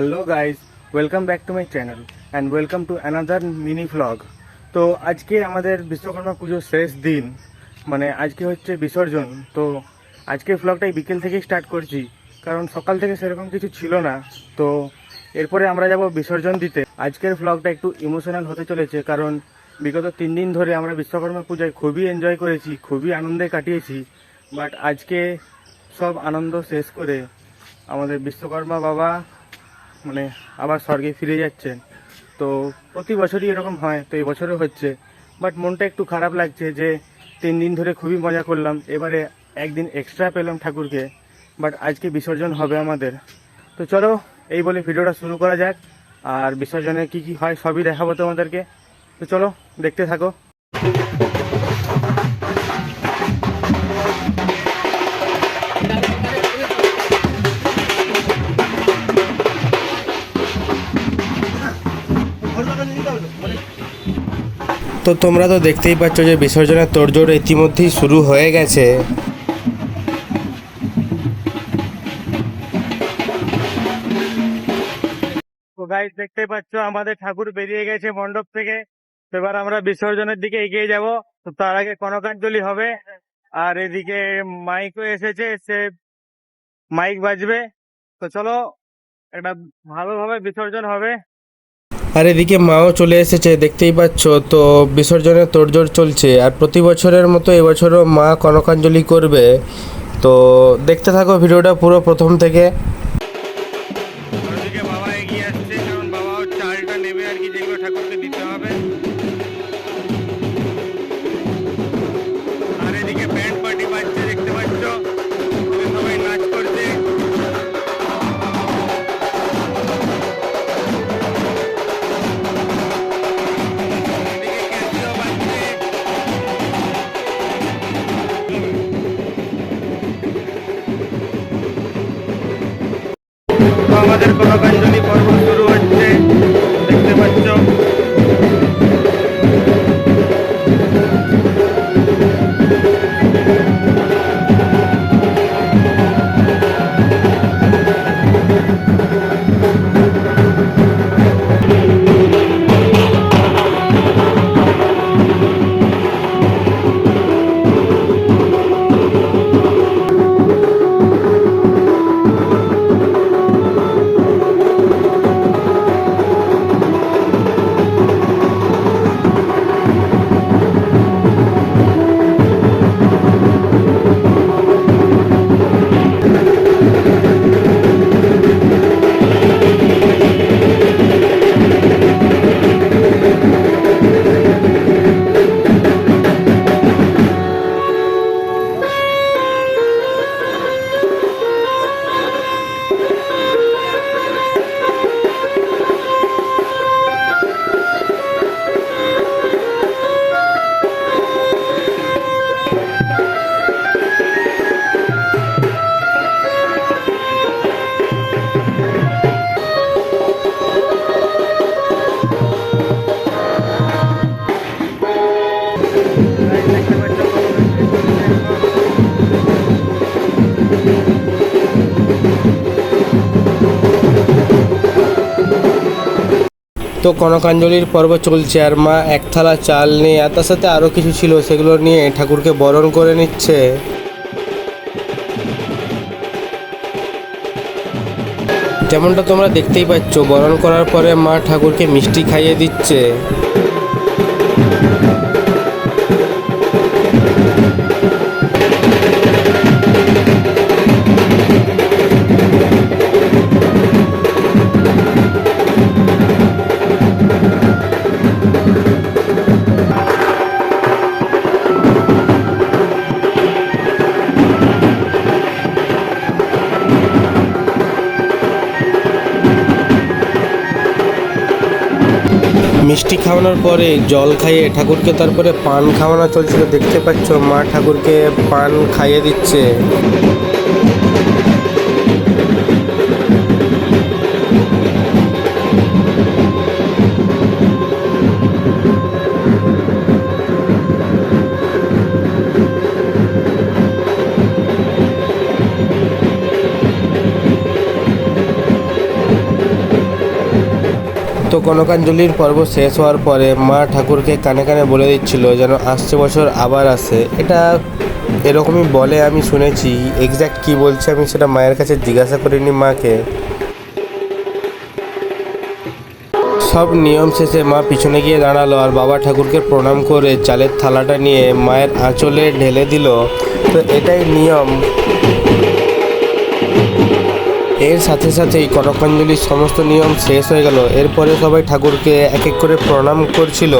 Hello guys welcome back to my channel and welcome to another mini vlog তো আজকে আমাদের বিশ্বকর্মা পুজোর শেষ দিন মানে আজকে হচ্ছে বিসর্জন। তো আজকে ভ্লগটাই বিকেল থেকেই স্টার্ট করছি, কারণ সকাল থেকে সেরকম কিছু ছিল না। তো এরপরে আমরা যাব বিসর্জন দিতে। আজকের ভ্লগটা একটু ইমোশনাল হতে চলেছে, কারণ বিগত তিন দিন ধরে আমরা বিশ্বকর্মা পূজায় খুবই এনজয় করেছি, খুবই আনন্দে কাটিয়েছি। বাট আজকে সব আনন্দ শেষ করে আমাদের বিশ্বকর্মা বাবা মানে আবার স্বর্গে ফিরে যাচ্ছেন। তো প্রতি বছরই এরকম হয়, তো এই বছরও হচ্ছে। বাট মনটা একটু খারাপ লাগছে যে তিন দিন ধরে খুবই মজা করলাম, এবারে একদিন এক্সট্রা পেলাম ঠাকুরকে বাট আজকে বিসর্জন হবে আমাদের। তো চলো, এই বলে ভিডিওটা শুরু করা যাক, আর বিসর্জনে কি কি হয় সবই দেখাবো তোমাদেরকে। তো চলো, দেখতে থাকো। তো তোমরা তো দেখতেই পাচ্ছ যে বিসর্জনের তোড়জোড় ইতিমধ্যেই শুরু হয়ে গেছে। গাইজ দেখতে পাচ্ছ, আমাদের ঠাকুর বেরিয়ে গেছে মণ্ডপ থেকে। এবার আমরা বিসর্জনের দিকে এগিয়ে যাব। তো তার আগে কনকাঞ্জলি হবে। আর এদিকে মাইকও এসেছে, সে মাইক বাজবে। তো চলো, একটা ভালোভাবে বিসর্জন হবে। আর এদিকে মাও চলে এসেছে, দেখতেই পাচ্ছ। তো বিসর্জনের তোড়জোড় চলছে। আর প্রতি বছরের মতো এবছরও মা কনকাঞ্জলি করবে। তো দেখতে থাকো ভিডিওটা পুরো প্রথম থেকে। আমাদের কোনো পর্ব তো কনকাঞ্জলির পর্ব চলছে আর মা এক থালা চাল নিয়ে আর তার সাথে আরও কিছু ছিল সেগুলো নিয়ে ঠাকুরকে বরণ করে নিচ্ছে। যেমনটা তোমরা দেখতেই পাচ্ছ, বরণ করার পরে মা ঠাকুরকে মিষ্টি খাইয়ে দিচ্ছে। মিষ্টি খাওয়ানোর পরে জল খাইয়ে ঠাকুরকে তারপরে পান খাওয়ানো চলছিল। দেখতে পাচ্ছ মা ঠাকুরকে পান খাইয়ে দিচ্ছে। কনকাঞ্জলির পর্ব শেষ হওয়ার পরে মা ঠাকুরকে কানে কানে বলে দিচ্ছিল যেন আসছে বছর আবার আসে। এটা এরকমই বলে আমি শুনেছি। এক্স্যাক্ট কি বলছে আমি সেটা মায়ের কাছে জিজ্ঞাসা করিনি মাকে। সব নিয়ম শেষে মা পিছনে গিয়ে দাঁড়াল আর বাবা ঠাকুরকে প্রণাম করে চালের থালাটা নিয়ে মায়ের আঁচলে ঢেলে দিল। তো এটাই নিয়ম। এর সাথে সাথেই কনকাঞ্জলির সমস্ত নিয়ম শেষ হয়ে গেল। এরপরে সবাই ঠাকুরকে এক এক করে প্রণাম করছিল।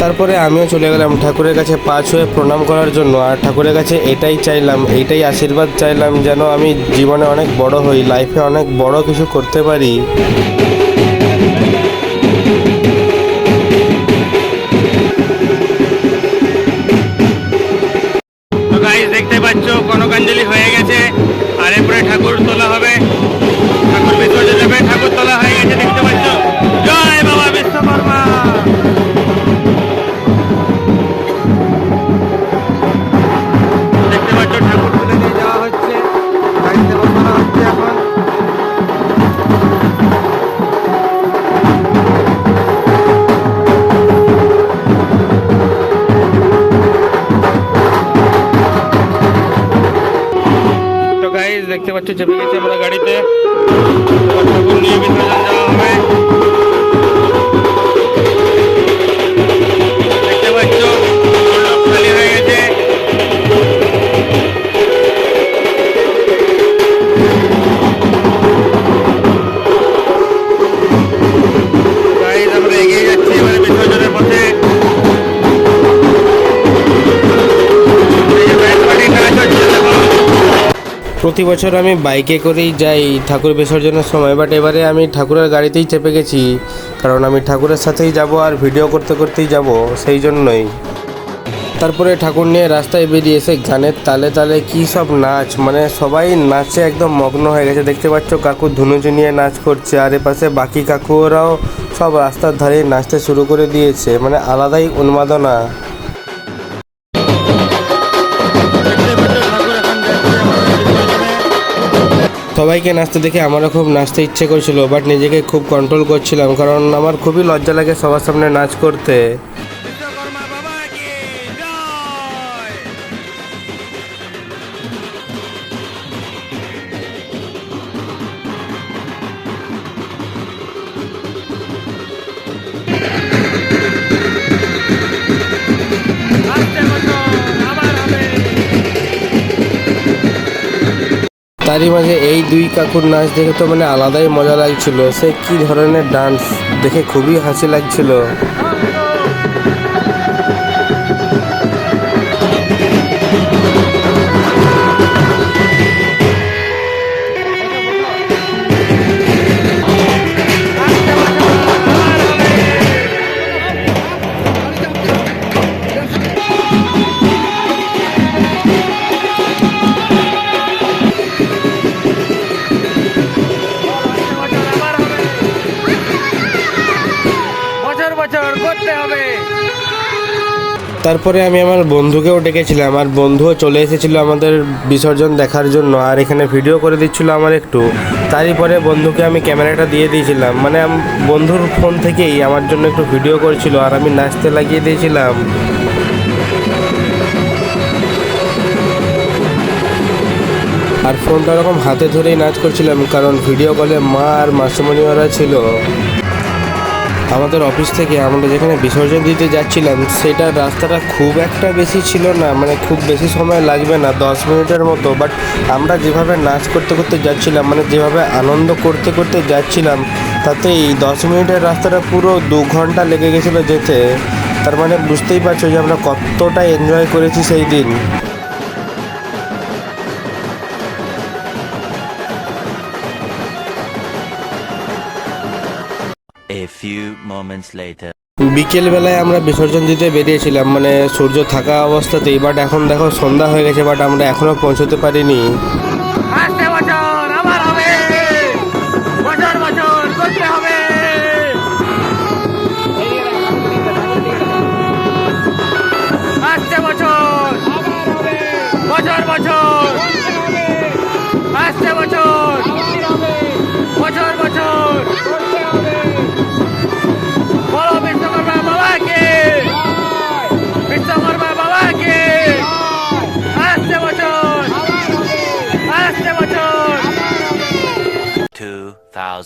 তারপরে আমিও চলে গেলাম ঠাকুরের কাছে পা ছুঁয়ে প্রণাম করার জন্য। আর ঠাকুরের কাছে এটাই চাইলাম এইটাই আশীর্বাদ চাইলাম যেন আমি জীবনে অনেক বড় হই লাইফে অনেক বড় কিছু করতে পারি। গাইস দেখতে পাচ্ছ চেপে প্রতি বছর আমি বাইকে করেই যাই ঠাকুর বিসর্জনের সময় বাট এবারে আমি ঠাকুরের গাড়িতেই চেপে গেছি, কারণ আমি ঠাকুরের সাথেই যাব আর ভিডিও করতে করতেই যাব, সেই জন্যই। তারপরে ঠাকুর নিয়ে রাস্তায় বেরিয়ে এসে গানের তালে তালে কি সব নাচ মানে সবাই নাচে একদম মগ্ন হয়ে গেছে। দেখতে পাচ্ছ কাকু ধুনুচি নিয়ে নাচ করছে, আর এপাশে বাকি কাকুরাও সব রাস্তার ধারে নাচতে শুরু করে দিয়েছে মানে আলাদাই উন্মাদনা। সবাইকে নাচতে দেখে আমারও খুব নাচতে ইচ্ছে করছিল বাট নিজেকে খুব কন্ট্রোল করছিলাম, কারণ আমার খুবই লজ্জা লাগে সবার সামনে নাচ করতে। তারই মাঝে এই দুই কাকুর নাচ দেখে তো মানে আলাদাই মজা লাগছিল। সে কি ধরনের ডান্স দেখে খুবই হাসি লাগছিল। তারপরে আমি আমার বন্ধুকেও ডেকেছিলাম। আর বন্ধুও চলে এসেছিল আমাদের বিসর্জন দেখার জন্য আর এখানে ভিডিও করে দিচ্ছিল আমার একটু। তারই পরে বন্ধুকে আমি ক্যামেরাটা দিয়ে দিয়েছিলাম। মানে বন্ধুর ফোন থেকেই আমার জন্য একটু ভিডিও করেছিল আর আমি নাচতে লাগিয়ে দিয়েছিলাম। আর ফোনটা ওরকম হাতে ধরেই নাচ করছিলাম কারণ ভিডিও কলে মা আর মাসুমণি ওরা ছিল। আমাদের অফিস থেকে আমরা যেখানে বিসর্জন দিতে যাচ্ছিলাম, সেটা রাস্তাটা খুব একটা বেশি ছিল না। মানে খুব বেশি সময় লাগবে না, দশ মিনিটের মতো। বাট আমরা যেভাবে নাচ করতে করতে যাচ্ছিলাম মানে যেভাবে আনন্দ করতে করতে যাচ্ছিলাম তাতে এই দশ মিনিটের রাস্তাটা পুরো দু ঘণ্টা লেগে গেছিল যেতে। তার মানে বুঝতেই পারছ যে আমরা কতটা এনজয় করেছি সেই দিন। A moments later. বিকেল বেলায় আমরা বিসর্জন দিতে বেরিয়েছিলাম মানে সূর্য থাকা অবস্থাতেই বাট এখন দেখো সন্ধ্যা হয়ে গেছে বাট আমরা এখনও পৌঁছতে পারিনি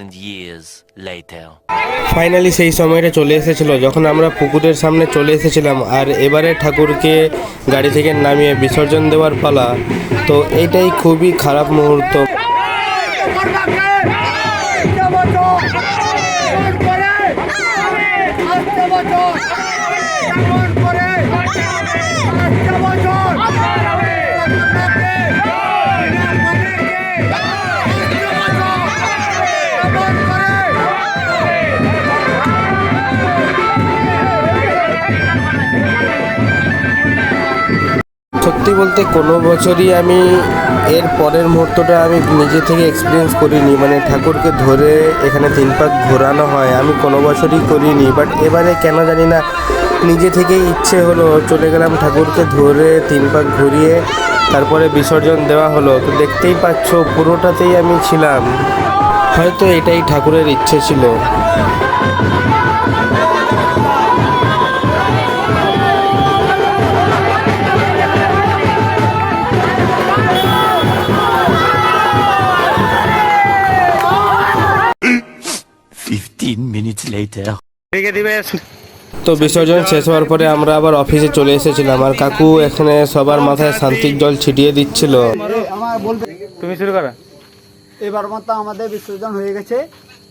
2,000 years later. ফাইনালি সেই সময়টা চলে এসেছিল যখন আমরা পুকুরের সামনে চলে এসেছিলাম আর এবারে ঠাকুরকে গাড়ি থেকে নামিয়ে বিসর্জন দেওয়ার পালা তো এটাই খুবই খারাপ মুহূর্ত সত্যি বলতে কোনো বছরই আমি এর পরের মুহূর্তটা আমি নিজে থেকে এক্সপিরিয়েন্স করিনি। মানে ঠাকুরকে ধরে এখানে তিন পাক ঘোরানো হয়, আমি কোনো বছরই করিনি। বাট এবারে কেন জানি না, নিজে থেকেই ইচ্ছে হলো, চলে গেলাম ঠাকুরকে ধরে তিন পাক ঘুরিয়ে তারপরে বিসর্জন দেওয়া হলো। তো দেখতেই পাচ্ছ, পুরোটাতেই আমি ছিলাম। হয়তো এটাই ঠাকুরের ইচ্ছে ছিল। রেখে তো বিসর্জন শেষ হওয়ার পরে আমরা আবার অফিসে চলে এসেছিলাম আর কাকু এখানে সবার মাথায় শান্তির জল ছিটিয়ে দিচ্ছিল। তুমি শুরু করো। এবার মতো আমাদের বিসর্জন হয়ে গেছে।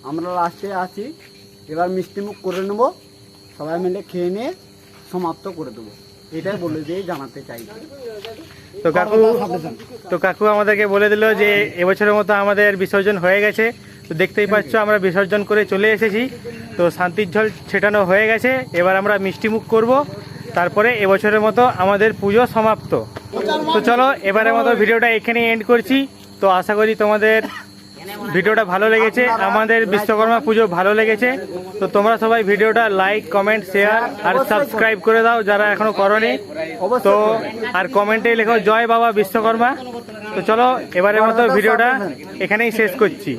আমরা লাস্টে আছি। এবার মিষ্টি মুখ করে নেব। সবাই মিলে খেয়ে নিয়ে সমাপ্ত করে দেবো। এটাই বলে দিয়ে জানাতে চাই। তো কাকু তো কাকু আমাদেরকে বলে দিল যে এবছরের মতো আমাদের বিসর্জন হয়ে গেছে। তো দেখতেই পাচ্ছ আমরা বিসর্জন করে চলে এসেছি। তো শান্তির জল ছেটানো হয়ে গেছে। এবার আমরা মিষ্টি মুখ করব। তারপরে এবছরের মতো আমাদের পুজো সমাপ্ত। তো চলো এবারের মতো ভিডিওটা এখানেই এন্ড করছি। তো আশা করি তোমাদের ভিডিওটা ভালো লেগেছে। আমাদের বিশ্বকর্মা পুজো ভালো লেগেছে। তো তোমরা সবাই ভিডিওটা লাইক কমেন্ট শেয়ার আর সাবস্ক্রাইব করে দাও যারা এখনও করনি। তো আর কমেন্টে লেখো জয় বাবা বিশ্বকর্মা। তো চলো এবারের মতো ভিডিওটা এখানেই শেষ করছি।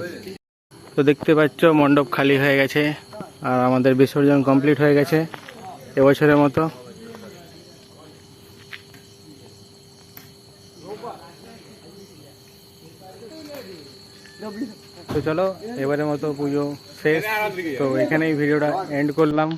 তো দেখতে পাচ্ছ, মণ্ডপ খালি হয়ে গেছে আর আমাদের বিসর্জন কমপ্লিট হয়ে গেছে এবছরের মতো। তো চলো, এবারের মতো পুজো শেষ। তো এখানেই ভিডিওটা এন্ড করলাম।